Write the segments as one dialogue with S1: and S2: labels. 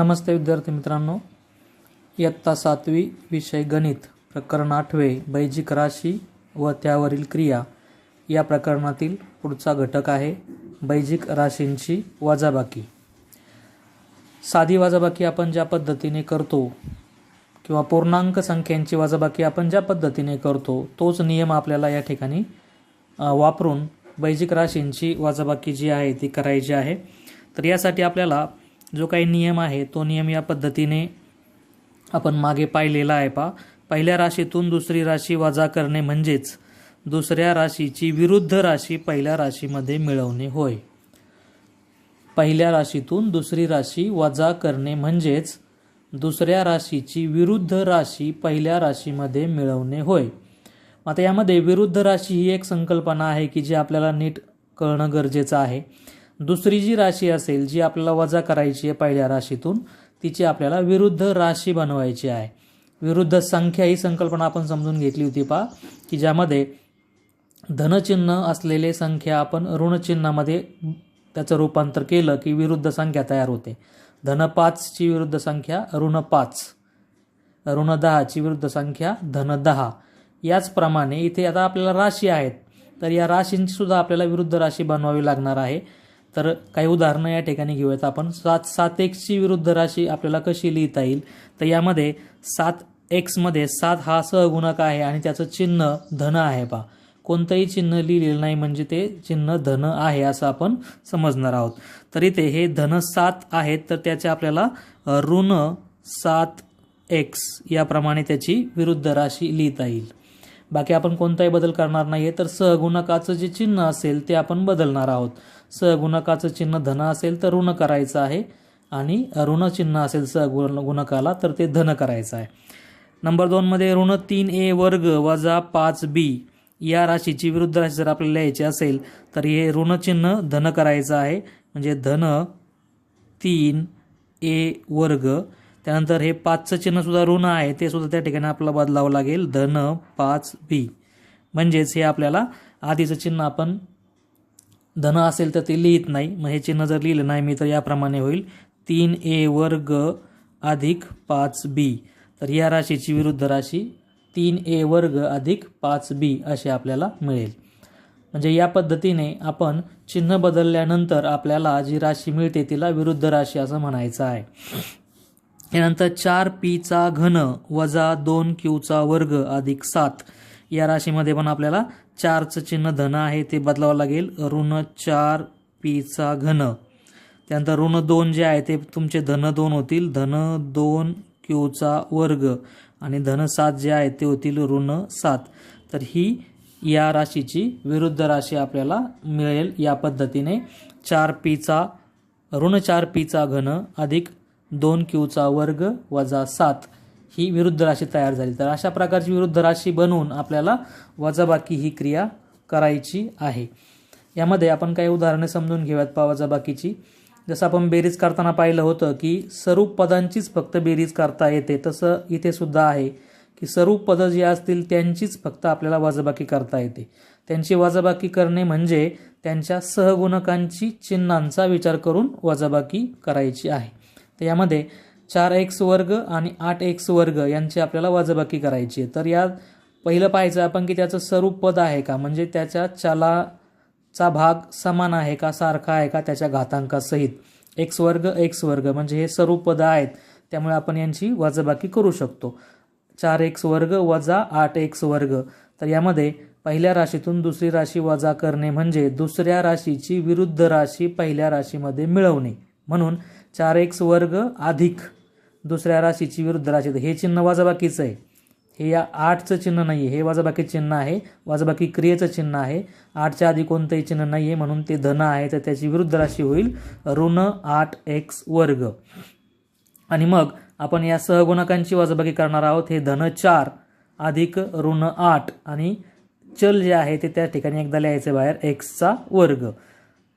S1: नमस्ते विद्यार्थी मित्रांनो. इयत्ता सातवी विषय गणित प्रकरण आठवे बैजिक राशी व त्यावरील क्रिया. या प्रकरणातील पुढचा घटक आहे बैजिक राशींची वजाबाकी. साधी वजाबाकी आपण ज्या पद्धतीने करतो किंवा पूर्णांक संख्यांची वजाबाकी आपण ज्या पद्धतीने करतो तोच नियम आपल्याला या ठिकाणी वापरून बैजिक राशींची वजाबाकी जी आहे ती करायची आहे. तर यासाठी आपल्याला जो काही नियम आहे तो नियम या पद्धतीने आपण मागे पाहिलेला आहे पा पहिल्या राशीतून दुसरी राशी वजा करणे म्हणजेच दुसऱ्या राशीची विरुद्ध राशी पहिल्या राशीमध्ये मिळवणे होय. पहिल्या राशीतून दुसरी राशी वजा करणे म्हणजेच दुसऱ्या राशीची विरुद्ध राशी पहिल्या राशीमध्ये मिळवणे होय. आता यामध्ये विरुद्ध राशी ही एक संकल्पना आहे की जी आपल्याला नीट कळणं गरजेचं आहे. दुसरी जी राशी असेल जी आपल्याला वजा करायची आहे पहिल्या राशीतून तिची आपल्याला विरुद्ध राशी बनवायची आहे. विरुद्ध संख्या ही संकल्पना आपण समजून घेतली होती पा की ज्यामध्ये धनचिन्ह असलेले संख्या आपण ऋणचिन्हामध्ये त्याचं रूपांतर केलं की विरुद्ध संख्या तयार होते. धन पाचची विरुद्ध संख्या ऋण पाच. ऋण दहाची विरुद्ध संख्या धन दहा. याचप्रमाणे इथे आता आपल्याला राशी आहेत तर या राशींची सुद्धा आपल्याला विरुद्ध राशी बनवावी लागणार आहे. तर काही उदाहरणं या ठिकाणी घेऊयात आपण. सात सात एक्सची विरुद्ध राशी आपल्याला कशी लिहिता येईल? तर यामध्ये सात एक्समध्ये सात हा सहगुणक आहे आणि त्याचं चिन्ह धन आहे पा कोणतंही चिन्ह लिहिलेलं नाही म्हणजे ते चिन्ह धन आहे असं आपण समजणार आहोत. तर इथे हे धन सात आहेत तर त्याचे आपल्याला ऋण सात एक्स याप्रमाणे त्याची विरुद्ध राशी लिहिता येईल. बाकी आपण कोणताही बदल करणार नाही तर सहगुणकाचं जे चिन्ह असेल ते आपण बदलणार आहोत. सगुणकाचं चिन्ह धन असेल तर ऋण करायचं आहे. आणि ऋण चिन्ह असेल सहगुण गुणकाला तर ते धन करायचं आहे. नंबर दोनमध्ये ऋण तीन ए वर्ग वजा पाच बी या राशीची विरुद्ध राशी जर आपल्याला लिहायची असेल तर हे ऋणचिन्ह धन करायचं आहे. म्हणजे धन तीन ए वर्ग. त्यानंतर हे पाचचं चिन्हसुद्धा ऋण आहे ते सुद्धा त्या ठिकाणी आपल्याला बदलावं लागेल. धन पाच बी. म्हणजेच हे आपल्याला आधीचं चिन्ह आपण धन असेल तर ते लिहित नाही. मग हे चिन्ह जर लिहिलं नाही मी तर याप्रमाणे होईल. तीन ए वर्ग अधिक पाच बी. तर या राशीची विरुद्ध राशी तीन ए वर्ग अधिक पाच बी अशी आपल्याला मिळेल. म्हणजे या पद्धतीने आपण चिन्ह बदलल्यानंतर आपल्याला जी राशी मिळते तिला विरुद्ध राशी असं म्हणायचं आहे. यानंतर चार पीचा घन वजा दोन क्यूचा वर्ग अधिक सात. या राशीमध्ये पण आपल्याला चारचं चिन्ह धन आहे ते बदलावं लागेल. ऋण चार पीचा घन. त्यानंतर ऋण दोन जे आहे ते तुमचे धन दोन होतील. धन दोन क्यूचा वर्ग. आणि धन सात जे आहे ते होतील ऋण सात. तर ही या राशीची विरुद्ध राशी आपल्याला मिळेल. या पद्धतीने चार पीचा ऋण चार पीचा घन अधिक दोन क्यूचा वर्ग वजा सात. ही विरुद्ध राशी तयार झाली. तर अशा प्रकारची विरुद्ध राशी बनवून आपल्याला वजाबाकी ही क्रिया करायची आहे. यामध्ये आपण काही उदाहरणे समजून घेऊयात पा वजाबाकीची. जसं आपण बेरीज करताना पाहिलं होतं की स्वरूप पदांचीच फक्त बेरीज करता येते. तसं इथे सुद्धा आहे की स्वरूप पदं जी असतील त्यांचीच फक्त आपल्याला वजाबाकी करता येते. त्यांची वजाबाकी करणे म्हणजे त्यांच्या सहगुणकांची चिन्हांचा विचार करून वजाबाकी करायची आहे. तर यामध्ये चार एक्स वर्ग आणि आठ एक्स वर्ग यांची आपल्याला वजाबाकी करायची आहे. तर या पहिलं पाहायचं आपण की त्याचं स्वरूप पद आहे का? म्हणजे त्याच्या चलाचा भाग समान आहे का सारखा आहे का त्याच्या घातांकासहित? एक्स वर्ग एक्स वर्ग म्हणजे हे स्वरूप पद आहेत. त्यामुळे आपण यांची वजाबाकी करू शकतो. चार एक्स वर्ग वजा आठ एक्स वर्ग. तर यामध्ये पहिल्या राशीतून दुसरी राशी वजा करणे म्हणजे दुसऱ्या राशीची विरुद्ध राशी पहिल्या राशीमध्ये मिळवणे. म्हणून चार एक्स वर्ग अधिक दुसऱ्या राशीची विरुद्ध राशी. हे चिन्ह वाजाबाकीचं आहे. हे या आठचं चिन्ह नाही आहे हे वाजाबाकी चिन्ह आहे. वाजाबाकी क्रियेचं चिन्ह आहे. आठच्या आधी कोणतंही चिन्ह नाही आहे म्हणून ते धन आहे. तर त्याची विरुद्ध राशी होईल ऋण आठ एक्स वर्ग. आणि मग आपण या सहगुणकांची वाजाबाकी करणार आहोत. हे धन चार अधिक ऋण आठ. आणि चल जे आहे ते त्या ठिकाणी एकदा लिहायचं बाहेर. एक्सचा वर्ग.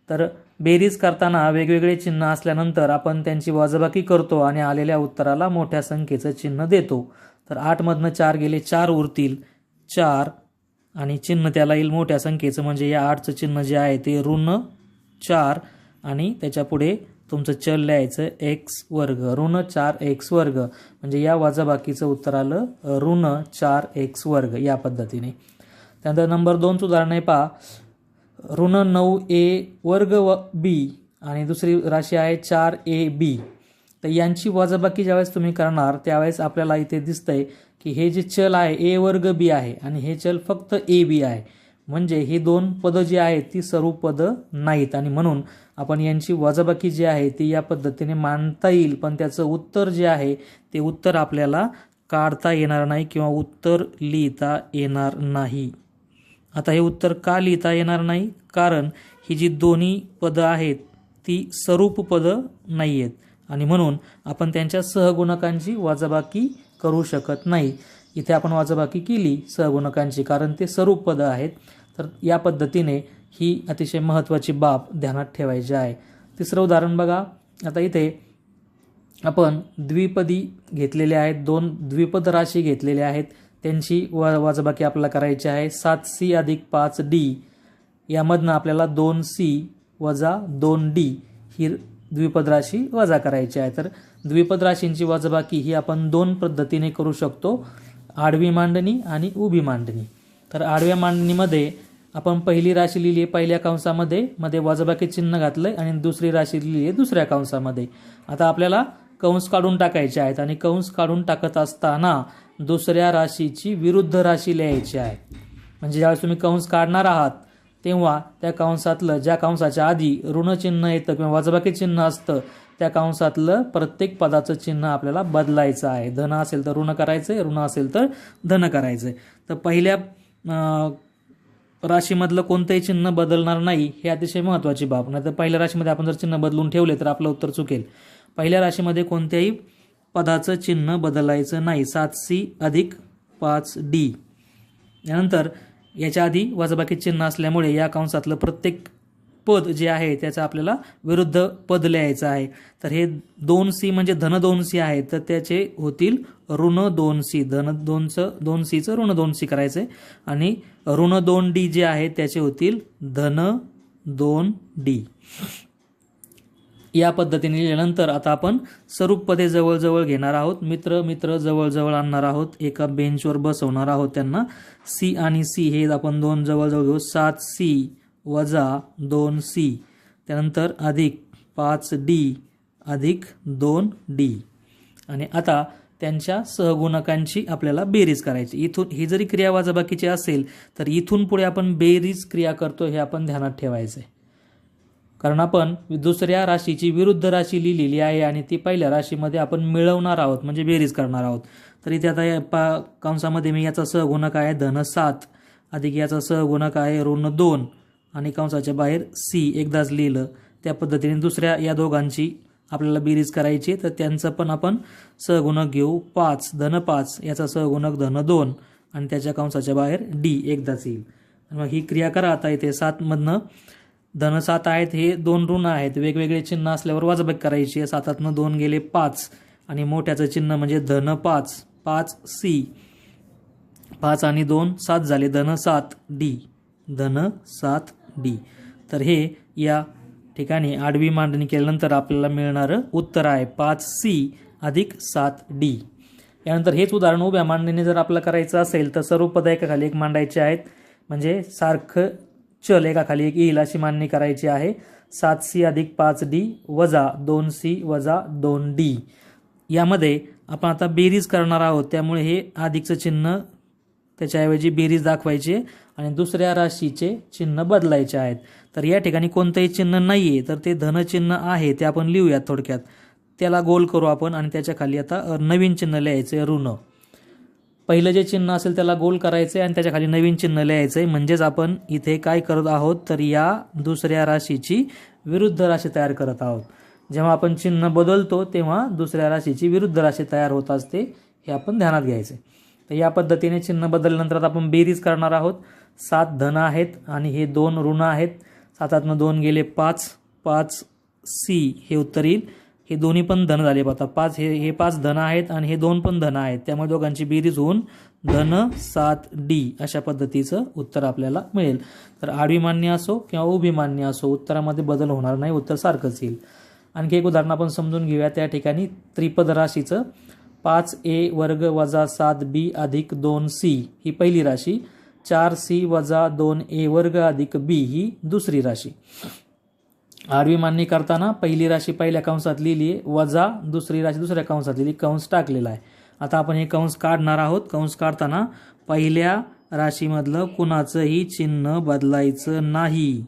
S1: तर बेरीज करताना वेगवेगळे चिन्ह असल्यानंतर आपण त्यांची वजाबाकी करतो आणि आलेल्या उत्तराला मोठ्या संख्येचं चिन्ह देतो. तर आठमधनं चार गेले चार उरतील. चार आणि चिन्ह त्याला येईल मोठ्या संख्येचं. म्हणजे या आठचं चिन्ह जे आहे ते ऋण चार आणि त्याच्यापुढे तुमचं चल लिहायचं एक्स वर्ग. ऋण चार एक्स वर्ग. म्हणजे या वजाबाकीचं उत्तर आलं ऋण चार एक्स वर्ग या पद्धतीने. त्यानंतर नंबर दोनचं उदाहरण आहे पहा. ऋण नऊ ए वर्ग व बी आणि दुसरी राशी आहे चार ए बी. तर यांची वजाबाकी ज्यावेळेस तुम्ही करणार त्यावेळेस आपल्याला इथे दिसतंय की हे जे चल आहे ए वर्ग बी आहे आणि हे चल फक्त ए बी आहे. म्हणजे ही दोन पदं जी आहेत ती सर्व पदं नाहीत. आणि म्हणून आपण यांची वजाबाकी जी आहे ती या पद्धतीने मांडता येईल. पण त्याचं उत्तर जे आहे ते उत्तर आपल्याला काढता येणार नाही किंवा उत्तर लिहिता येणार नाही. आता हे उत्तर का लिहिता येणार नाही? कारण ही जी दोन्ही पदं आहेत ती स्वरूप पदं नाही आहेत आणि म्हणून आपण त्यांच्या सहगुणकांची वाजाबाकी करू शकत नाही. इथे आपण वाजाबाकी केली सहगुणकांची कारण ते स्वरूप पदं आहेत. तर या पद्धतीने ही अतिशय महत्त्वाची बाब ध्यानात ठेवायची आहे. तिसरं उदाहरण बघा. आता इथे आपण द्विपदी घेतलेले आहेत दोन द्विपद राशी घेतलेल्या आहेत. त्यांची व वजाबाकी आपल्याला करायची आहे. सात सी अधिक पाच डी यामधनं आपल्याला दोन सी वजा दोन डी ही द्विपद राशी वजा करायची आहे. तर द्विपद राशींची वजाबाकी ही आपण दोन पद्धतीने करू शकतो. आडवी मांडणी आणि उभी मांडणी. तर आडव्या मांडणीमध्ये आपण पहिली राशी लिहिली आहे पहिल्या कंसामध्ये मध्ये वजाबाकी चिन्ह घातलं आहे आणि दुसरी राशी लिहिली आहे दुसऱ्या कंसामध्ये. आता आपल्याला कंस काढून टाकायचे आहेत आणि कंस काढून टाकत असताना दुसऱ्या राशीची विरुद्ध राशी लिहायची आहे. म्हणजे ज्यावेळेस तुम्ही कंस काढणार आहात तेव्हा त्या कंसातलं ज्या कंसाच्या आधी ऋणचिन्ह येतं किंवा वजबाकी चिन्ह असतं त्या कंसातलं प्रत्येक पदाचं चिन्ह आपल्याला बदलायचं आहे. धन असेल तर ऋण करायचं ऋण असेल तर धन करायचं तर पहिल्या राशीमधलं कोणतंही चिन्ह बदलणार नाही हे अतिशय महत्त्वाची बाब. नाही तर पहिल्या राशीमध्ये आपण जर चिन्ह बदलून ठेवले तर आपलं उत्तर चुकेल. पहिल्या राशीमध्ये कोणत्याही पदाचं चिन्ह बदलायचं नाही. सात सी अधिक पाच डी यानंतर याच्या आधी वजाबाकी चिन्ह असल्यामुळे या कंसातलं प्रत्येक पद जे आहे त्याचं आपल्याला विरुद्ध पद लिहायचं आहे. तर हे दोन सी म्हणजे धन दोन सी आहे. तर त्याचे होतील ऋण दोन सी धन दोनचं दोन सीचं ऋण दोन सी करायचं. आहे आणि ऋण दोन डी जे आहे त्याचे होतील धन दोन डी या पद्धतीने लिहिल्यानंतर आता आपण स्वरूप पदे जवळजवळ घेणार आहोत. मित्र मित्र जवळजवळ आणणार आहोत. एका बेंचवर बसवणार आहोत त्यांना. सी आणि सी हे आपण दोन जवळजवळ घेऊ. सात सी वजा दोन सी त्यानंतर अधिक पाच डी अधिक दोन डी आणि आता त्यांच्या सहगुणकांची आपल्याला बेरीज करायची. इथून ही जरी क्रिया वाजाबाकीची असेल तर इथून पुढे आपण बेरीज क्रिया करतो हे आपण ध्यानात ठेवायचं आहे कारण आपण दुसऱ्या राशीची विरुद्ध राशी लिहिलेली आहे आणि ती पहिल्या राशीमध्ये आपण मिळवणार आहोत म्हणजे बेरीज करणार आहोत. तर इथे आता या पा कंसामध्ये मी याचा सहगुणक आहे धन सात अधिक याचा सहगुणक आहे ऋण दोन आणि कंसाच्या बाहेर सी एकदाच लिहिलं. त्या पद्धतीने दुसऱ्या या दोघांची आपल्याला बेरीज करायची तर त्यांचं पण आपण सहगुणक घेऊ पाच धन पाच याचा सहगुणक धन दोन आणि त्याच्या कंसाच्या बाहेर डी एकदाच येईल. मग ही क्रिया करा आता इथे सातमधनं धन सात आहेत हे दोन ऋण आहेत. वेगवेगळे चिन्ह असल्यावर वजाबाकी करायची आहे. सातातनं दोन गेले पाच. आणि मोठ्याचं चिन्ह म्हणजे धन पाच. पाच सी. पाच आणि दोन सात झाले. धन सात डी. धन सात डी. तर हे या ठिकाणी आडवी मांडणी केल्यानंतर आपल्याला मिळणारं उत्तर आहे. पाच सी अधिक सात डी. यानंतर हेच उदाहरण उभ्या मांडणीने जर आपल्याला करायचं असेल तर सर्व पदायकाखाली एक मांडायचे आहेत. म्हणजे सारखं चल एकाखाली एक e येईल अशी मांडणी करायची आहे. सात सी अधिक पाच डी वजा दोन सी वजा दोन डी यामध्ये आपण आता बेरीज करणार आहोत. त्यामुळे हे अधिकचं चिन्ह त्याच्याऐवजी बेरीज दाखवायचे आणि दुसऱ्या राशीचे चिन्ह बदलायचे आहेत. तर या ठिकाणी कोणतंही चिन्ह नाही आहे तर ते धनचिन्ह आहे ते आपण लिहूयात थोडक्यात. त्याला गोल करू आपण आणि त्याच्याखाली आता नवीन चिन्ह लिहायचं ऋण. पहिलं जे चिन्ह असेल त्याला गोल करायचं आहे आणि त्याच्याखाली नवीन चिन्ह लिहायचं आहे म्हणजेच आपण इथे काय करत आहोत तर या दुसऱ्या राशीची विरुद्ध राशी तयार करत आहोत. जेव्हा आपण चिन्ह बदलतो तेव्हा दुसऱ्या राशीची विरुद्ध राशी तयार होत असते हे आपण ध्यानात घ्यायचे तर या पद्धतीने चिन्ह बदलल्यानंतर आता आपण बेरीज करणार आहोत. सात धन आहेत आणि हे दोन ऋण आहेत. सातातनं दोन गेले पाच. पाच सी हे उत्तर येईल. हे दोन्ही पण धन झाले. पाहतात पाच हे हे पाच धन आहेत आणि हे दोन पण धन आहेत. त्यामुळे दोघांची बेरीज होऊन धन सात डी अशा पद्धतीचं उत्तर आपल्याला मिळेल. तर आडवी मान्य असो किंवा उभी मान्य असो उत्तरामध्ये बदल होणार नाही उत्तर सारखंच येईल. आणखी एक उदाहरण आपण समजून घेऊया. त्या ठिकाणी त्रिपद राशीचं पाच ए वर्ग वजा सात बी अधिक दोन सी ही पहिली राशी चार सी वजा दोन ए वर्ग अधिक बी ही दुसरी राशी. आडवी मांडणी करताना पहिली राशी पहिल्या कंसात लिहिली आहे वजा दुसरी राशी दुसऱ्या कंसात लिहिली कंस टाकलेला आहे. आता आपण हे कंस काढणार आहोत. कंस काढताना पहिल्या राशीमधलं कुणाचंही चिन्ह बदलायचं नाही.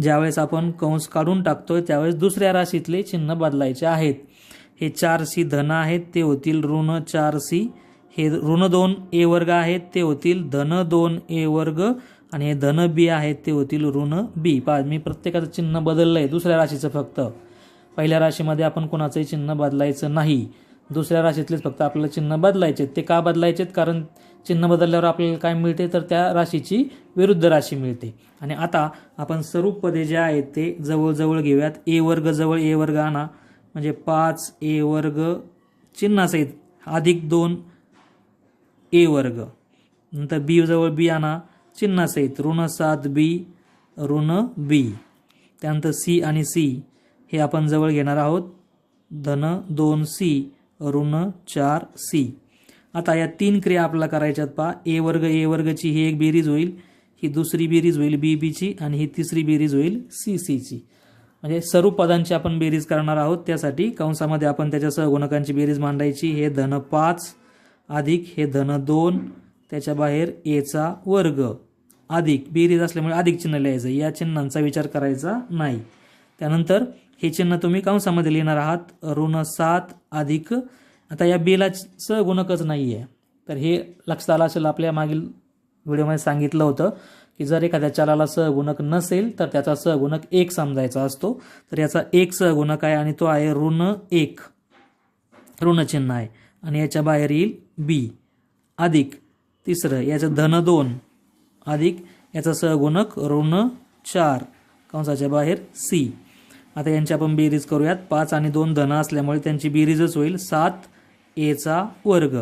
S1: ज्यावेळेस आपण कंस काढून टाकतोय त्यावेळेस दुसऱ्या राशीतले चिन्ह बदलायचे आहेत. हे चार सी धन आहेत ते होतील ऋण चार सी. हे ऋण दोन ए वर्ग आहेत ते होतील धन दोन ए वर्ग. आणि हे धन बी आहेत ते होतील ऋण बी. पा मी प्रत्येकाचं चिन्ह बदललं आहे दुसऱ्या राशीचं फक्त. पहिल्या राशीमध्ये आपण कोणाचंही चिन्ह बदलायचं नाही. दुसऱ्या राशीतलेच फक्त आपल्याला चिन्ह बदलायचे ते का बदलायचे कारण चिन्ह बदलल्यावर आपल्याला काय मिळते? तर त्या राशीची विरुद्ध राशी मिळते. आणि आता आपण स्वरूप पदे जे आहेत ते जवळजवळ घेऊयात. ए वर्ग जवळ ए वर्ग आणा. म्हणजे पाच ए वर्ग चिन्हासहित अधिक दोन ए वर्ग. नंतर बी जवळ बी आणा. चिन्हासहित ऋण सात बी ऋण बी. त्यानंतर सी आणि सी हे आपण जवळ घेणार आहोत. धन दोन सी ऋण चार सी. आता या तीन क्रिया आपल्याला करायच्यात पहा. ए वर्ग ए वर्गची ही एक बेरीज होईल. ही दुसरी बेरीज होईल बी बीची आणि ही तिसरी बेरीज होईल सी सीची म्हणजे सर्व पदांची आपण बेरीज करणार आहोत. त्यासाठी कंसामध्ये आपण त्याच्या सहगुणकांची बेरीज मांडायची. हे धन पाच अधिक हे धन दोन. त्याच्या बाहेर एचा वर्ग. अधिक बेरीज असल्यामुळे अधिक चिन्ह लिहायचं. या चिन्हांचा विचार करायचा नाही. त्यानंतर हे चिन्ह तुम्ही कंसामध्ये लिहिणार आहात. ऋण सात अधिक. आता या बेला सहगुणकच नाही आहे तर हे लक्षात आलं असेल आपल्या मागील व्हिडिओमध्ये सांगितलं होतं की जर एखाद्या चलाला सहगुणक नसेल तर त्याचा सहगुणक एक समजायचा असतो. तर याचा एक सहगुणक आहे आणि तो आहे ऋण एक. ऋणचिन्ह आहे. आणि याच्या बाहेर येईल बी. अधिक. तिसरं याचं धन दोन. अधिक याचा सहगुणक ऋण चार कंसाच्या बाहेर सी आता यांची आपण बेरीज करूयात. पाच आणि दोन धन असल्यामुळे त्यांची बेरीजच होईल. सात एचा वर्ग.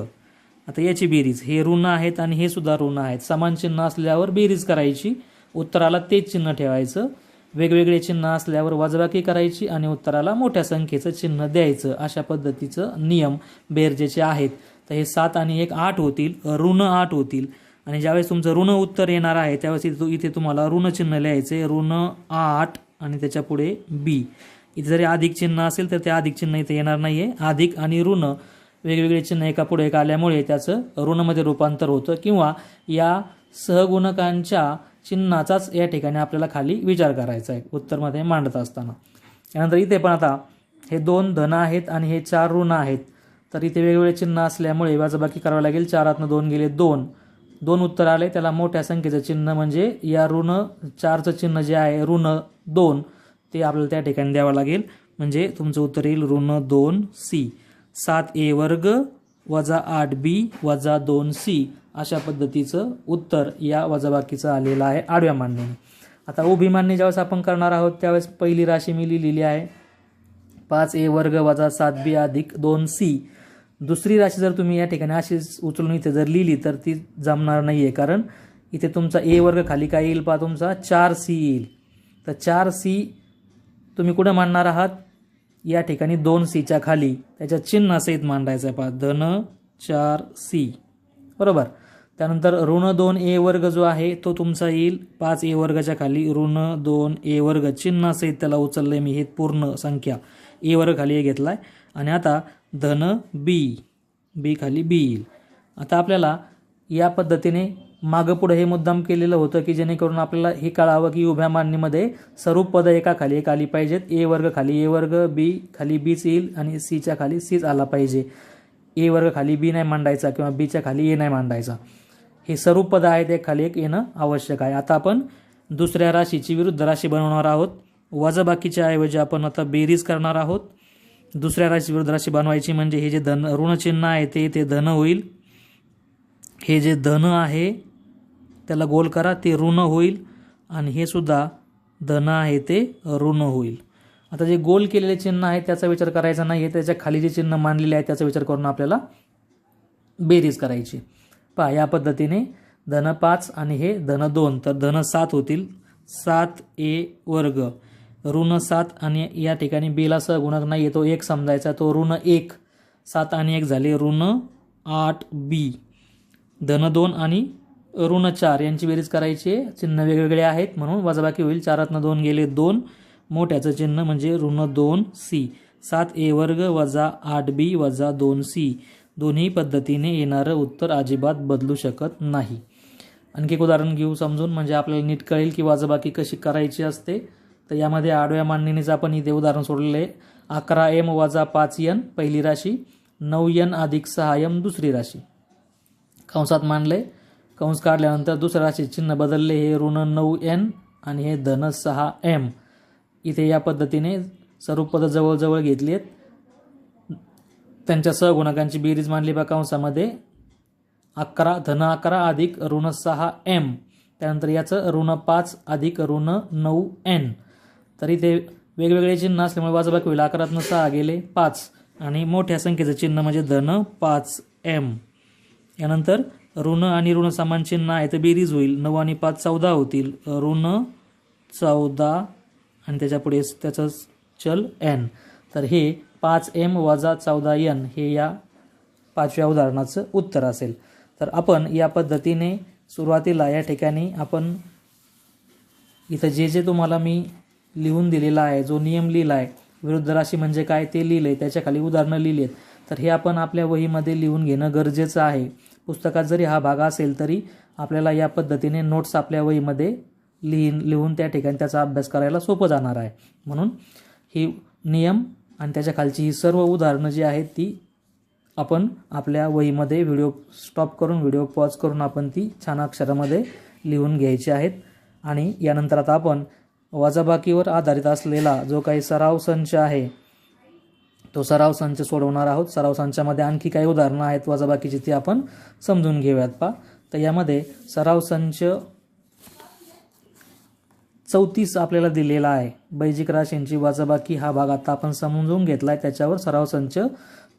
S1: आता याची बेरीज हे ऋण आहेत आणि हे सुद्धा ऋण आहेत. समान चिन्ह असल्यावर बेरीज करायची. उत्तराला तेच चिन्ह ठेवायचं. वेगवेगळे चिन्ह असल्यावर वजबाकी करायची आणि उत्तराला मोठ्या संख्येचं चिन्ह द्यायचं. अशा पद्धतीचं नियम बेरजेचे आहेत. तर हे सात आणि एक आठ होतील. ऋण आठ होतील. आणि ज्यावेळेस तुमचं ऋण उत्तर येणार आहे त्यावेळेस इथे इथे तुम्हाला ऋण चिन्ह लिहायचे ऋण आठ आणि त्याच्या पुढे बी. इथे जरी अधिक चिन्ह असेल तर ते अधिक चिन्ह इथे येणार नाही आहे अधिक आणि ऋण वेगवेगळे चिन्ह एका पुढे एक आल्यामुळे त्याचं ऋणमध्ये रूपांतर होतं किंवा या सहगुणकांच्या चिन्हाचाच या ठिकाणी आपल्याला खाली विचार करायचा आहे उत्तरमध्ये मांडत असताना. त्यानंतर इथे पण आता हे दोन धन आहेत आणि हे चार ऋण आहेत. तर इथे वेगवेगळे चिन्ह असल्यामुळे बाकी करावं लागेल. चारातनं दोन गेले दोन. दोन उत्तर आले. त्याला मोठ्या संख्येचं चिन्ह म्हणजे या ऋण चारचं चिन्ह जे आहे ऋण दोन ते आपल्याला त्या ठिकाणी द्यावं लागेल. म्हणजे तुमचं उत्तर येईल ऋण दोन सी सात ए वर्ग वजा आठ बी वजा दोन सी अशा पद्धतीचं उत्तर या वजाबाकीचं आलेलं आहे आडव्या मांडणीने आता उभी मांडणी ज्यावेळेस आपण करणार आहोत त्यावेळेस पहिली राशी मी लिहिलेली आहे. पाच ए वर्ग वजा सात बी अधिक दोन सी दुसरी राशी जर तुम्ही या ठिकाणी अशीच उचलून इथे जर लिहिली तर ती जमणार नाही आहे कारण इथे तुमचा ए वर्ग खाली काय येईल पहा तुमचा? चार सी येईल. तर चार सी तुम्ही कुठं मांडणार आहात? या ठिकाणी दोन सीच्या खाली. त्याच्या चिन्हासहित मांडायचं आहे पहा. धन चार सी. बरोबर? त्यानंतर ऋण दोन ए वर्ग जो आहे तो तुमचा येईल. पाच ए वर्गाच्या खाली ऋण दोन ए वर्ग. चिन्हासहित त्याला उचललं मी. हे पूर्ण संख्या ए वर्ग खाली घेतला आहे आणि आता धन बी. बी खाली बी येईल. आता आपल्याला या पद्धतीने मागं हे मुद्दाम केलेलं होतं की जेणेकरून आपल्याला हे कळावं की उभ्या मांडणीमध्ये स्वरूप पदं एका खाली एक आली पाहिजेत. ए वर्ग खाली ए वर्ग बी खाली बीच येईल आणि सीच्या खाली सीच आला पाहिजे. ए वर्ग खाली बी नाही मांडायचा किंवा बीच्या खाली ए नाही मांडायचा. हे सर्व पदं आहेत एक खाली एक येणं आवश्यक आहे. आता आपण दुसऱ्या राशीची विरुद्ध राशी बनवणार आहोत. वजाबाकीच्या ऐवजी आपण आता बेरीज करणार आहोत. दुसऱ्या राशी विरुद्ध राशी बनवायची म्हणजे हे जे धन ऋणचिन्ह आहे ते ते धन होईल. हे जे धन आहे त्याला गोल करा ते ऋण होईल. आणि हे सुद्धा धन आहे ते ऋण होईल. आता जे गोल केलेले चिन्ह आहे त्याचा विचार करायचा नाही आहे त्याच्याखाली जे चिन्ह मांडलेले आहे त्याचा विचार करून आपल्याला बेरीज करायची. पहा या पद्धतीने धन पाच आणि हे धन दोन. तर धन सात होतील. सात ए वर्ग. ऋण सात आणि या ठिकाणी बेला सहगुणक नाही आहे तो एक समजायचा तो ऋण एक सात आणि एक झाले ऋण आठ बी धन दोन आणि ऋण चार यांची बेरीज करायची. चिन्ह वेगवेगळे आहेत म्हणून वजाबाकी होईल. चारातनं दोन गेले दोन. मोठ्याचं चिन्ह म्हणजे ऋण दोन सी सात ए वर्ग वजा आठ बी वजा दोन सी दोन्ही पद्धतीने येणारं उत्तर अजिबात बदलू शकत नाही. आणखी एक उदाहरण घेऊ समजून म्हणजे आपल्याला नीट कळेल की वाजबाकी कशी करायची असते. तर यामध्ये आडव्या मांडणीनेच आपण इथे उदाहरण सोडलेलं आहे. अकरा एम वजा पाच एन पहिली राशी. नऊ एन अधिक सहा एम दुसरी राशी. कंसात मांडले कंस काढल्यानंतर दुसऱ्या राशीत चिन्ह बदलले. हे ऋण नऊ एन आणि हे धन सहा एम. इथे या पद्धतीने सर्वपद जवळजवळ घेतली आहेत. त्यांच्या सहगुणकांची बेरीज मांडली बा कंसामध्ये. अकरा धन अकरा अधिक ऋण सहा एम. त्यानंतर याचं ऋण पाच अधिक ऋण नऊ एन. तरी ते वेगवेगळे चिन्ह असल्यामुळे वाजबाक होईल अकरातनं सहा गेले पाच. आणि मोठ्या संख्येचं चिन्ह म्हणजे धन पाच एम. यानंतर ऋण आणि ऋण समान चिन्ह आहे तर बेरीज होईल. नऊ आणि पाच चौदा होतील. ऋण चौदा आणि त्याच्यापुढे त्याचं चल एन. तर हे पाच एम वजा चौदा एन हे या पाचव्या उदाहरणाचं उत्तर असेल. तर आपण या पद्धतीने सुरुवातीला या ठिकाणी आपण इथं जे जे तुम्हाला मी लिहून दिलेला आहे जो नियम लिहिला आहे विरुद्ध राशी म्हणजे काय ते लिहिलं आहे त्याच्याखाली उदाहरणं लिहिली आहेत तर हे आपण आपल्या वहीमध्ये लिहून घेणं गरजेचं आहे. पुस्तकात जरी हा भाग असेल तरी आपल्याला या पद्धतीने नोट्स आपल्या वहीमध्ये लिहिन लिहून त्या ठिकाणी त्याचा अभ्यास करायला सोपं जाणार आहे. म्हणून ही नियम आणि त्याच्या खालची ही सर्व उदाहरणं जी आहेत ती आपण आपल्या वहीमध्ये व्हिडिओ स्टॉप करून व्हिडिओ पॉज करून आपण ती छान अक्षरामध्ये लिहून घ्यायची आहेत. आणि यानंतर आता आपण वजाबाकीवर आधारित असलेला जो काही सराव संच आहे तो सराव संच सोडवणार आहोत. सराव संचामध्ये आणखी काही उदाहरणं आहेत वजाबाकीची ती आपण समजून घेऊयात पा तर यामध्ये सराव संच चौतीस आपल्याला दिलेला आहे. बैजिक राशींची वजाबाकी हा भाग आता आपण समजून घेतला आहे त्याच्यावर सराव संच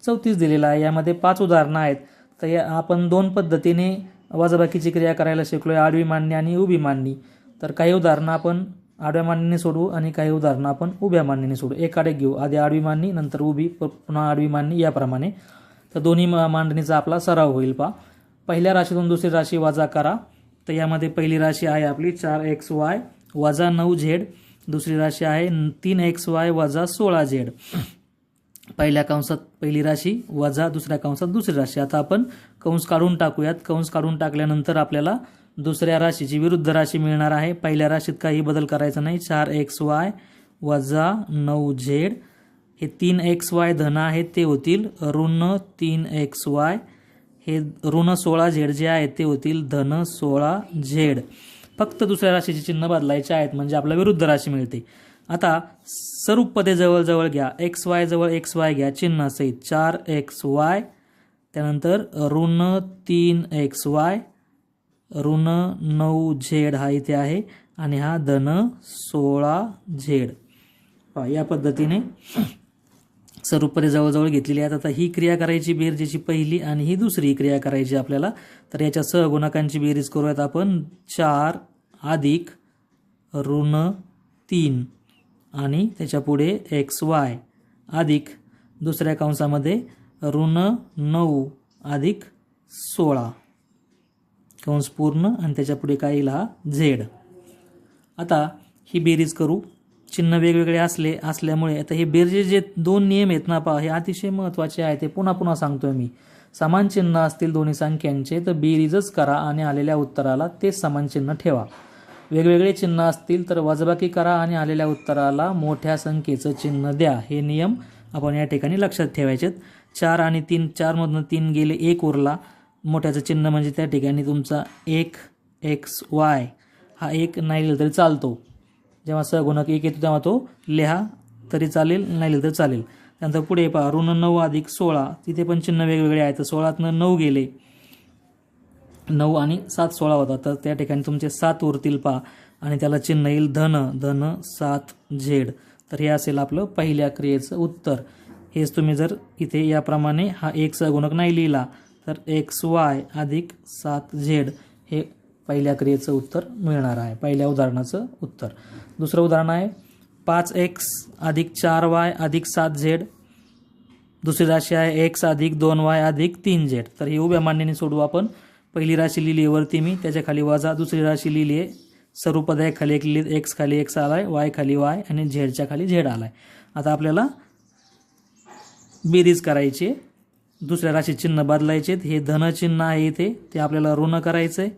S1: चौतीस दिलेला आहे. यामध्ये पाच उदाहरणं आहेत. तर या आपण दोन पद्धतीने वजाबाकीची क्रिया करायला शिकलो आहे आडवी मांडणी आणि उभी मांडणी. तर काही उदाहरणं आपण आडव्या मांडणीने सोडवू आणि काही उदाहरणं आपण उभ्या मांडणीने सोडू एकाडेक घेऊ. आधी आडवी मांडणी नंतर उभी प- पुन्हा आडवी मांडणी याप्रमाणे. तर दोन्ही मांडणीचा आपला सराव होईल पा पहिल्या राशीतून दुसरी राशी वजा करा. तर यामध्ये पहिली राशी आहे आपली चार एक्स वाय वजा नऊ झेड. दुसरी राशी आहे तीन एक्स वाय वजा सोळा झेड. पहिल्या कंसात पहिली राशी वजा दुसऱ्या कंसात दुसरी राशी. आता आपण कंस काढून टाकूयात. कंस काढून टाकल्यानंतर आपल्याला दुसऱ्या राशीची विरुद्ध राशी मिळणार आहे. पहिल्या राशीत काही बदल करायचा नाही. चार एक्स वाय वजा नऊ झेड. हे तीन एक्स वाय धन आहेत ते होतील ऋण तीन एक्स वाय. हे ऋण सोळा झेड जे आहेत ते होतील धन सोळा झेड. फक्त दुसऱ्या राशीचे चिन्ह बदलायचे आहेत म्हणजे आपल्या विरुद्ध राशी मिळते. आता स्वरूप पदे जवळजवळ घ्या. एक्स वाय जवळ एक्स वाय घ्या. चिन्ह सहित चार एक्स वाय. त्यानंतर ऋण तीन एक्स वाय. ऋण नऊ झेड हा इथे आहे आणि हा धन सोळा झेड. या पद्धतीने स्वरूपपदे जवळजवळ घेतलेली आहेत. आता ही क्रिया करायची बेरजेची पहिली आणि ही दुसरी क्रिया करायची आपल्याला. तर याच्या सहगुणकांची बेरीज करूयात आपण. चार अधिक ऋण तीन आणि त्याच्या पुढे एक्स वाय अधिक दुसऱ्या कंसामध्ये ऋण नऊ अधिक सोळा. कंस पूर्ण आणि त्याच्यापुढे काय येईल हा झेड. आता ही बेरीज करू. चिन्ह वेगवेगळे असले असल्यामुळे आता हे बेरजे जे दोन नियम आहेत ना पहा हे अतिशय महत्त्वाचे आहेत. ते पुन्हा पुन्हा सांगतोय मी. समान चिन्ह असतील दोन्ही संख्यांचे तर बेरीजच करा आणि आलेल्या उत्तराला ते समान चिन्ह ठेवा. वेगवेगळे चिन्ह असतील तर वजबाकी करा आणि आलेल्या उत्तराला मोठ्या संख्येचं चिन्ह द्या. हे नियम आपण या ठिकाणी लक्षात ठेवायचे चार आणि तीन चारमधनं तीन गेले एक उरला. मोठ्याचं चिन्ह म्हणजे त्या ठिकाणी तुमचा एक एक्स वाय हा एक नाही लिहिलं तरी चालतो. जेव्हा सहगुणक एक येतो तेव्हा तो लिहा तरी चालेल नाही लिहिलं तरी चालेल. त्यानंतर पुढे पहा ऋण नऊ अधिक सोळा. तिथे पण चिन्ह वेगवेगळे आहेत. तर सोळातनं नऊ गेले. नऊ आणि सात सोळा होता तर त्या ठिकाणी तुमचे सात उरतील पहा. आणि त्याला चिन्ह येईल धन. धन सात झेड. तर हे असेल आपलं पहिल्या क्रियेचं उत्तर. हेच तुम्ही जर इथे याप्रमाणे हा एक सहगुणक नाही लिहिला तर एक्स वाय अधिक सात झेड हे पहिल्या क्रियेचं उत्तर मिळणार आहे. पहिल्या उदाहरणाचं उत्तर. दुसरं उदाहरण आहे पाच एक्स अधिक चार वाय अधिक सात झेड. दुसरी राशी आहे एक्स अधिक दोन वाय अधिक तीन झेड. तर ही उभ्या मांडणीने सोडवू आपण. पहिली राशी लिहिली आहे वरती मी त्याच्याखाली वजा. दुसरी राशी लिहिली आहे सर्वपदाय खाली एक लिहिली एक्स खाली एक्स आलाय वाय खाली वाय आणि झेडच्या खाली झेड आलाय. आता आपल्याला बेरीज करायची आहे. दुसऱ्या राशी चिन्ह बदलायचे आहेत. हे धन चिन्ह आहे इथे. ते आपल्याला ऋण करायचं आहे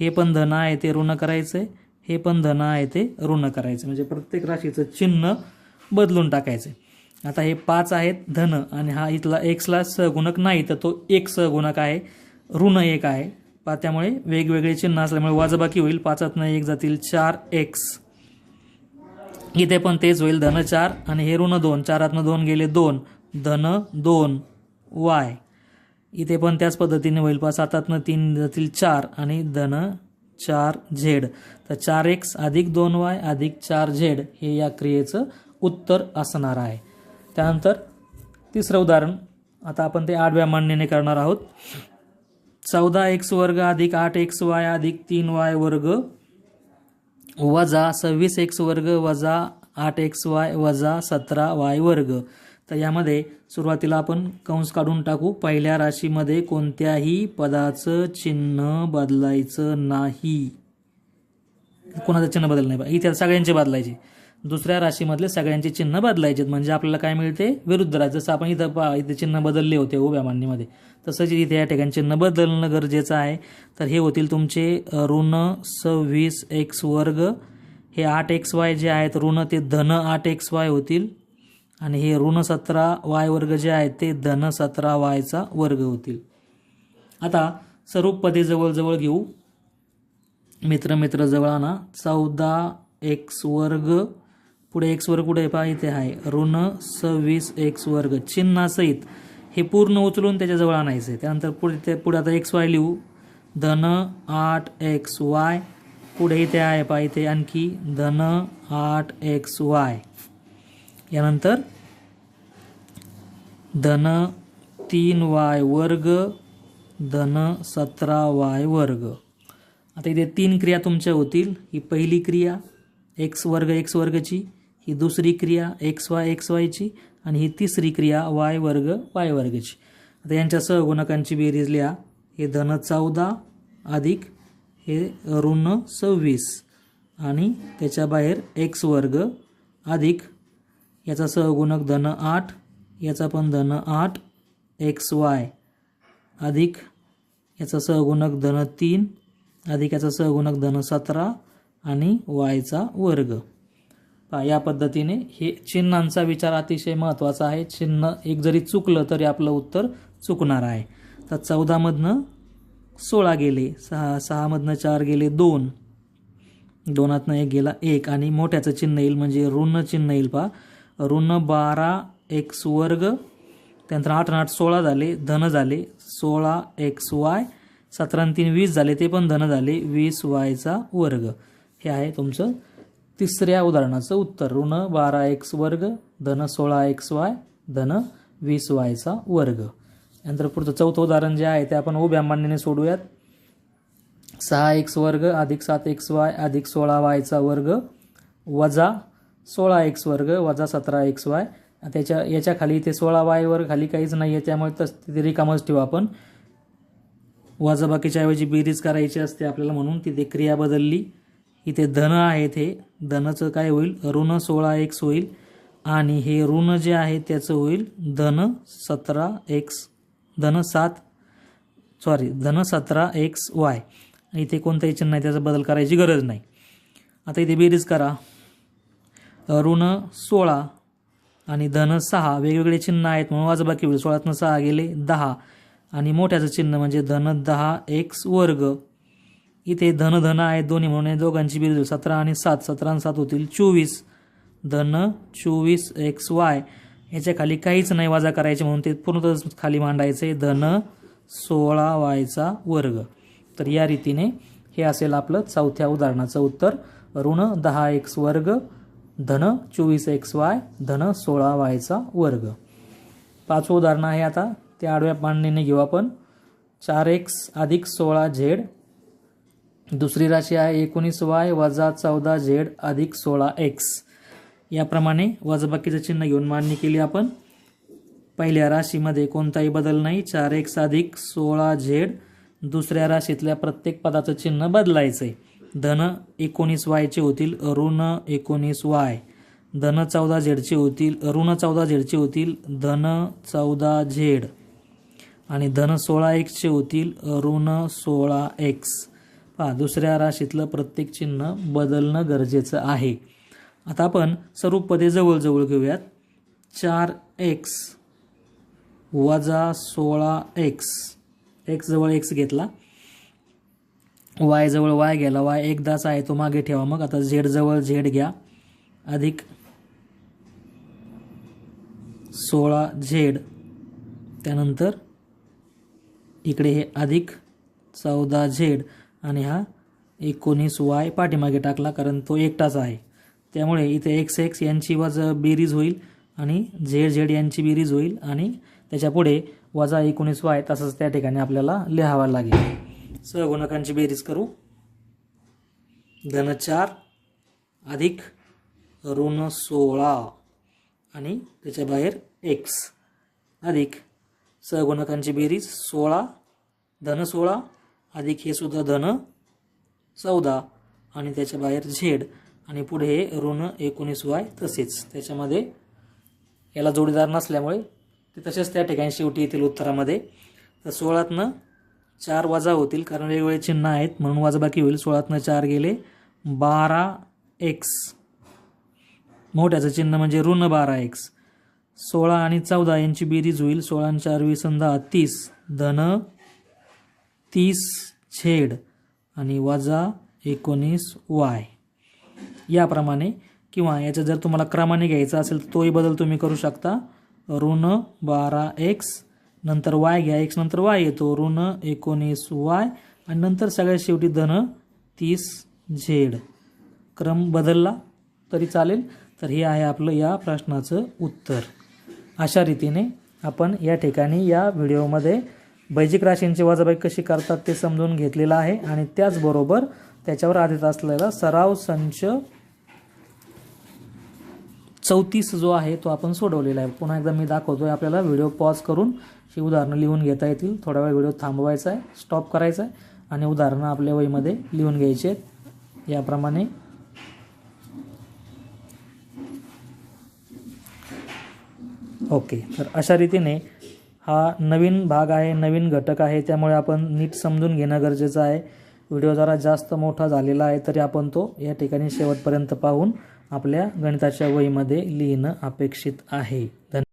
S1: हे पण धन आहे ते ऋण करायचं आहे हे पण धन आहे ते ऋण करायचं म्हणजे प्रत्येक राशीचं चिन्ह बदलून टाकायचं आता हे पाच आहेत धन. आणि हा इथला एक्सला सहगुणक नाही तर तो एक सहगुणक आहे. ऋण एक आहे. पा त्यामुळे वेगवेगळे चिन्ह असल्यामुळे वाजबाकी होईल. पाचातनं एक जातील चार एक्स इथे पण तेच होईल. धन चार आणि हे ऋण दोन. चारातनं दोन गेले दोन. धन दोन. वाय. इथे पण त्याच पद्धतीने होईल. पा सातातनं तीन जातील चार आणि धन चार झेड. तर चार एक्स अधिक दोन वाय अधिक चार झेड हे या क्रियेचं उत्तर असणार आहे. त्यानंतर तिसरं उदाहरण. आता आपण ते आठव्या मांडणीने करणार आहोत. चौदा एक्स वर्ग अधिक आठ एक्स वाय अधिक तीन वाय वर्ग वजा सव्वीस एक्स वर्ग वजा आठ एक्स वाय वजा सतरा वाय वर्ग. तर यामध्ये सुरुवातीला आपण कंस काढून टाकू. पहिल्या राशीमध्ये कोणत्याही पदाचं चिन्ह बदलायचं नाही. कोणाचं चिन्ह बदल नाही बा? इथे सगळ्यांचे बदलायचे. दुसऱ्या राशीमधले सगळ्यांचे चिन्ह बदलायचे म्हणजे आपल्याला काय मिळते? विरुद्ध राज जसं आपण इथं पा इथे चिन्ह बदलले होते उभ्या मांडणीमध्ये. तसंच इथे या ठिकाणी चिन्ह बदलणं गरजेचं आहे. तर हे होतील तुमचे ऋण सव्वीस एक्स वर्ग. हे आठ एक्स वाय जे आहेत ऋण ते धन आठ एक्स वाय होतील. आणि हे ऋण सतरा वाय वर्ग जे आहेत ते धन सतरा वायचा वर्ग होतील. आता सर्व पदे जवळजवळ घेऊ. मित्र मित्र जवळ आणा चौदा एक्स वर्ग पुढे एक्स वर्ग कुठे पहा इथे आहे. ऋण सव्वीस एक्स वर्ग चिन्हासहित हे पूर्ण उचलून त्याच्याजवळ आणायचं. आहे त्यानंतर पुढे ते पुढे आता एक्स वाय लिहू. धन आठ एक्स वाय पुढे इथे आहे पहा इथे आणखी धन आठ एक्स वाय. यानंतर धन तीन वाय वर्ग धन सतरा वाय वर्ग. आता इथे तीन क्रिया तुमच्या होतील. ही पहिली क्रिया एक्स वर्ग एक्स वर्गची. ही दुसरी क्रिया एक्स वाय एक्स वायची. आणि ही तिसरी क्रिया वाय वर्ग वाय वर्गची. आता यांच्या सहगुणकांची बेरीज लिहा. हे धन चौदा अधिक हे ऋण सव्वीस. आणि त्याच्या बाहेर एक्स वर्ग अधिक याचा सहगुणक धन आठ याचा पण धन आठ एक्स वाय. अधिक याचा सहगुणक धन तीन अधिक याचा सहगुणक धन सतरा आणि वायचा वर्ग. पहा या पद्धतीने हे चिन्हांचा विचार अतिशय महत्त्वाचा आहे. चिन्ह एक जरी चुकलं तरी आपलं उत्तर चुकणार आहे. तर चौदामधनं सोळा गेले सहा सहामधनं चार गेले दोन. दोनातनं एक गेला एक. आणि मोठ्याचं चिन्ह येईल म्हणजे ऋण चिन्ह येईल पहा. ऋण बारा एक्स वर्ग त्यानंतर आठ आठ सोळा झाले धन झाले सोळा एक्स वाय सतरा तीन वीस झाले ते पण धन झाले वीस वायचा वर्ग. हे आहे तुमचं तिसऱ्या उदाहरणाचं उत्तर. ऋण बारा एक्स वर्ग धन सोळा एक्स वाय धन वीस वायचा वर्ग. यानंतर पुढचं चौथं उदाहरण जे आहे ते आपण उभ्या मांडणीने सोडूयात. सहा एक्स वर्ग अधिक सात एक्स वाय अधिक सोळा वायचा वर्ग वजा सोळा एक्स वर्ग वजा सतरा एक्स वाय. त्याच्या याच्या खाली इथे सोळा वायवर खाली काहीच नाही आहे त्यामुळे तस तिथे रिकामच ठेवू आपण. वजाबाकीच्या ऐवजी बेरीज करायची असते आपल्याला म्हणून तिथे क्रिया बदलली. इथे धन आहे ते धनचं काय होईल? ऋण सोळा एक्स होईल. आणि हे ऋण जे आहे त्याचं होईल धन सतरा एक्स धन सात सॉरी धन सतरा एक्स वाय. इथे कोणतंही चिन्ह आहे त्याचा बदल करायची गरज नाही. आता इथे बेरीज करा. ऋण सोळा आणि धन सहा. वेगवेगळे चिन्ह आहेत म्हणून वाजबाकी होईल सोळातनं सहा गेले दहा. आणि मोठ्याचं चिन्ह म्हणजे धन दहा एक्स वर्ग. इथे धन धन आहेत दोन्ही म्हणून दोघांची बेरीज होईल. सतरा आणि सात. सतरा आणि सात होतील चोवीस. धन चोवीस एक्स वाय. याच्या खाली काहीच नाही वाजा करायचे म्हणून ते पूर्णतः खाली मांडायचे. धन सोळा वायचा वर्ग. तर या रीतीने हे असेल आपलं चौथ्या उदाहरणाचं उत्तर. ऋण दहा एक्स वर्ग. धन चोवीस एक्स वाय धन सोळा वायचा वर्ग. पाचवं उदाहरण आहे आता. ते आडव्या मांडणीने घेऊ आपण. चार एक्स अधिक सोळा झेड. दुसरी राशी आहे एकोणीस वाय वजा चौदा झेड अधिक सोळा एक्स. याप्रमाणे वजबाकीचं चिन्ह घेऊन मांडणी केली आपण. पहिल्या राशीमध्ये कोणताही बदल नाही. चार एक्स अधिक सोळा झेड. दुसऱ्या राशीतल्या प्रत्येक पदाचं चिन्ह बदलायचं आहे धन एकोणीस वायचे होतील ऋण एकोणीस वाय. धन चौदा झेडचे होतील ऋण चौदा झेडचे होतील धन चौदा झेड. आणि धन सोळा एक्सचे होतील ऋण सोळा एक्स पहा दुसऱ्या राशीतलं प्रत्येक चिन्ह बदलणं गरजेचं आहे. आता आपण सर्व पदे जवळजवळ घेऊयात. चार एक्स वजा सोळा एक्स एक्स जवळ एक्स घेतला. वाय जवळ वाय गेला वाय एकदाच आहे तो मागे ठेवा मग. आता झेड जवळ झेड घ्या. अधिक सोळा झेड. त्यानंतर इकडे हे अधिक चौदा झेड. आणि हा एकोणीस वाय पाठीमागे टाकला कारण तो एकटाच आहे. त्यामुळे इथे एक्स एक्स यांची वज बेरीज होईल आणि झेड झेड यांची बेरीज होईल आणि त्याच्यापुढे वजा एकोणीस वाय तसंच त्या ठिकाणी आपल्याला लिहावा लागेल. सहगुणकांची बेरीज करू. धन चार अधिक ऋण सोळा. आणि त्याच्या बाहेर एक्स अधिक सहगुणकांची बेरीज सोळा धन सोळा अधिक हे सुद्धा धन चौदा. आणि त्याच्या बाहेर झेड आणि पुढे हे ऋण एकोणीस वाय तसेच. त्याच्यामध्ये याला जोडीदार नसल्यामुळे ते तसेच त्या ठिकाणी शेवटी येतील उत्तरामध्ये. तर सोळातनं चार वजा होतील कारण वेगवेगळे चिन्ह आहेत. म्हणून वजाबाकी होईल. सोळातनं चार गेले. बारा एक्स मोठ्याचं चिन्ह म्हणजे ऋण बारा एक्स सोळा आणि चौदा यांची बेरीज होईल. सोळा आणि चार वीस दहा तीस. धन तीस छेड. आणि वजा एकोणीस वाय. याप्रमाणे किंवा याचा जर तुम्हाला क्रमाने घ्यायचा असेल तर तोही बदल तुम्ही करू शकता. ऋण बारा एक्स नंतर वाय घ्या एक्स नंतर वाय येतो. ऋण एकोणीस वाय आणि नंतर सगळ्यात शेवटी धन तीस झेड. क्रम बदलला तरी चालेल. तर हे आहे आपलं या प्रश्नाचं उत्तर. अशा रीतीने आपण या ठिकाणी या व्हिडिओमध्ये बैजिक राशींची वजाबाई कशी करतात ते समजून घेतलेलं आहे आणि त्याचबरोबर त्याच्यावर आधारित असलेला सराव संच चौतीस जो आहे तो आपण सोडवलेला आहे. पुन्हा एकदा मी दाखवतोय. आपल्याला व्हिडिओ पॉज करून ही उदाहरणं लिहून घेता येतील. थोडा वेळ व्हिडिओ थांबवायचा आहे. स्टॉप करायचा आहे. आणि उदाहरणं आपल्या वहीमध्ये लिहून घ्यायची आहेत. याप्रमाणे. ओके. तर अशा रीतीने हा नवीन भाग आहे नवीन घटक आहे. त्यामुळे आपण नीट समजून घेणं गरजेचं आहे. व्हिडिओ जरा जास्त मोठा झालेला आहे तरी आपण तो या ठिकाणी शेवटपर्यंत पाहून आपल्या गणिताच्या वहीमध्ये लिहिणं अपेक्षित आहे. धन्यवाद.